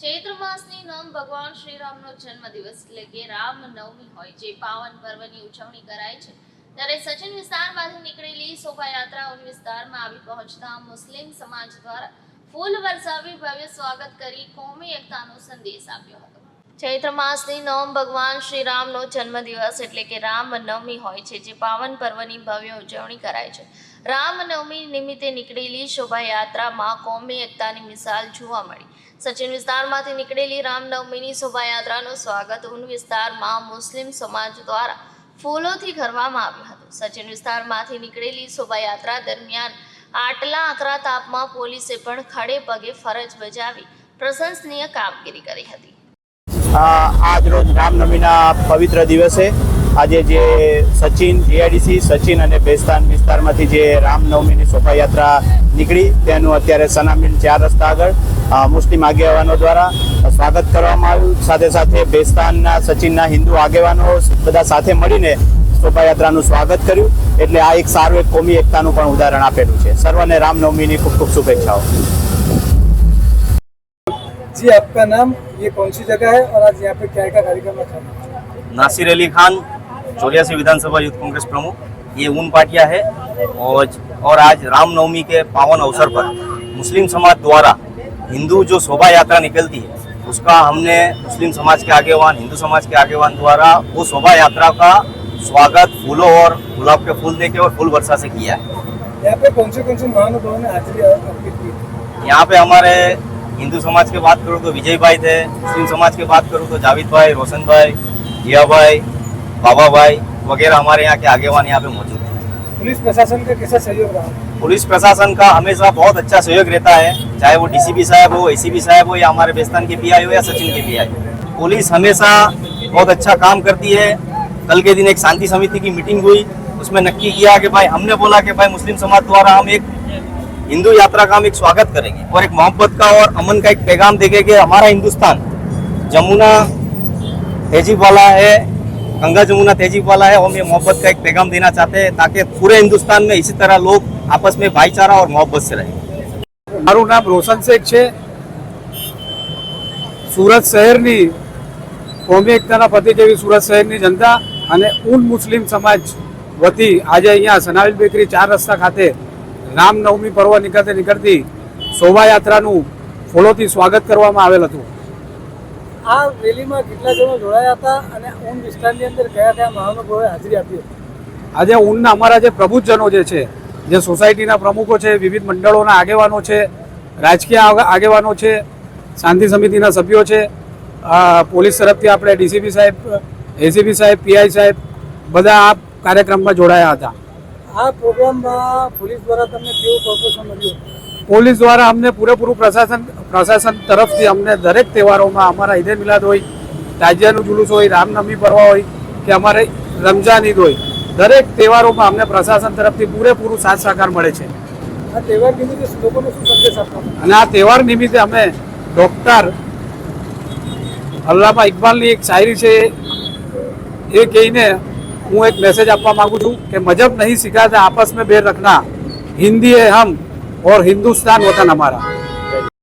ચૈત્ર માસની નોમ ભગવાન શ્રીરામનો જન્મદિવસ એટલે કે રામ નવમી હોય, જે પાવન પર્વની ઉજવણી કરાય છે. ત્યારે સચિન વિસ્તારમાંથી નીકળેલી શોભાયાત્રા વિસ્તારમાં આવી પહોંચતા મુસ્લિમ સમાજ દ્વારા ફૂલ વરસાવી ભવ્ય સ્વાગત કરી કોમી એકતાનો સંદેશ આપ્યો હતો. ચૈત્ર માસની નોમ ભગવાન શ્રી રામનો જન્મદિવસ એટલે કે રામ નવમી હોય છે, જે પાવન પર્વની ભવ્ય ઉજવણી કરાય છે. રામ નવમી નિમિત્તે નીકળેલી શોભાયાત્રામાં કોમી એકતાની મિસાલ જોવા મળી. સચિન વિસ્તારમાંથી નીકળેલી રામનવમીની શોભાયાત્રાનું સ્વાગત ઉન વિસ્તારમાં મુસ્લિમ સમાજ દ્વારા ફૂલોથી કરવામાં આવ્યું હતું. સચિન વિસ્તારમાંથી નીકળેલી શોભાયાત્રા દરમિયાન આટલા આકરા તાપમાં પોલીસે પણ ખડે પગે ફરજ બજાવી પ્રશંસનીય કામગીરી કરી હતી. અ, આજ રોજ રામનવમીના પવિત્ર દિવસે આજે જે સચિન જીઆઈડીસી સચિન અને બેસ્તાન વિસ્તારમાંથી જે રામનવમીની શોભાયાત્રા નીકળી તેનું અત્યારે સનામીન ચાર રસ્તા આગળ મુસ્લિમ આગેવાનો દ્વારા સ્વાગત કરવામાં આવ્યું. સાથે સાથે બેસ્તાનના સચિનના હિન્દુ આગેવાનો બધા સાથે મળીને શોભાયાત્રાનું સ્વાગત કર્યું. એટલે આ એક સારું એક કોમી એકતાનું પણ ઉદાહરણ આપેલું છે. સર્વને રામનવમીની ખૂબ ખૂબ શુભેચ્છાઓ. जी आपका नाम? ये कौन सी जगह है? और आज यहाँ पे क्या क्या कार्यक्रम रखा नासिर अली खान चौरियासी विधानसभा यूथ कांग्रेस प्रमुख। ये ऊन पाटिया है। और और आज रामनवमी के पावन अवसर पर मुस्लिम समाज द्वारा हिंदू जो शोभा यात्रा निकलती है उसका हमने मुस्लिम समाज के आगेवान हिंदू समाज के आगेवान द्वारा वो शोभा यात्रा का स्वागत फूलों और गुलाब के फूल देके और फूल वर्षा से किया है। यहाँ पे कौन से कौन से महानुभावों ने हाजिरी यहाँ पे हमारे हिंदू समाज की बात करूँ तो विजय भाई थे मुस्लिम समाज की बात करूँ तो जावेद भाई रोशन भाई जिया भाई बाबा भाई वगैरह हमारे यहाँ के आगेवान यहाँ पे मौजूद थे पुलिस प्रशासन का कैसा सहयोग रहा? पुलिस प्रशासन का हमेशा बहुत अच्छा सहयोग रहता है चाहे वो डीसीपी साहब हो एसीपी साहब हो या हमारे बेस्तान के पीआई हो या सचिन के पीआई हो पुलिस हमेशा बहुत अच्छा काम करती है। कल के दिन एक शांति समिति की मीटिंग हुई उसमें नक्की किया कि भाई हमने बोला कि भाई मुस्लिम समाज द्वारा हम एक हिंदू यात्रा का हम एक स्वागत करेंगे और एक मोहब्बत का और अमन का एक पैगाम देंगे कि हमारा हिंदुस्तान जमुना तहजीब वाला है गंगा जमुना तहजीब वाला है हम ये मोहब्बत का एक पैगाम देना चाहते हैं ताकि पूरे हिंदुस्तान में इसी तरह लोग आपस में भाईचारा और मोहब्बत से रहें મારું નામ રોશન શેખ છે સુરત શહેરની કોમી એકતાના પ્રતિક એવી સુરત શહેરની જનતા અને ઉન મુસ્લિમ સમાજ વતી આજે અહીંયા સનાવિલ બેકરી ચાર રસ્તા ખાતે રામનવમી પર્વ નીકળતી નીકળતી શોભાયાત્રાનું ફૂલોથી સ્વાગત કરવામાં આવેલ હતું. આ રેલીમાં કેટલા જણો જોડાયા હતા અને ઊન વિસ્તારની અંદર કયા કયા મહાનુભાવોએ હાજરી આપી આજે ઊનના અમારા જે પ્રભુજનો જે છે જે સોસાયટીના પ્રમુખો છે વિવિધ મંડળોના આગેવાનો છે રાજકીય આગેવાનો છે શાંતિ સમિતિના સભ્યો છે પોલીસ તરફથી આપણે ડીસીપી સાહેબ એસીપી સાહેબ પીઆઈ સાહેબ બધા આ કાર્યક્રમમાં જોડાયા હતા. આ પ્રોગ્રામમાં પોલીસ દ્વારા તમને કેવું પ્રોપોઝલ મળ્યું? પોલીસ દ્વારા અમને પૂરેપૂરું પ્રશાસન પ્રશાસન તરફથી અમને દરેક તહેવારોમાં અમારા ઈદે મિલાદ હોય તાજિયાનું જુલુસ હોય રામનવમી પર્વ હોય કે અમારે રમઝાન ઈદ હોય દરેક તહેવારોમાં અમને પ્રશાસન તરફથી પૂરેપૂરું સાથ સહકાર મળે છે. અને આ તહેવાર નિમિત્તે અમે ડૉક્ટર અલ્લામા ઇકબાલની એક શાયરી છે એ કહીને હું એક મેસેજ આપવા માંગુ છું કે મજહબ નહીં સિખાતા આપસ में बैर रखना हिंदी है हम और हिंदुस्तान वतन हमारा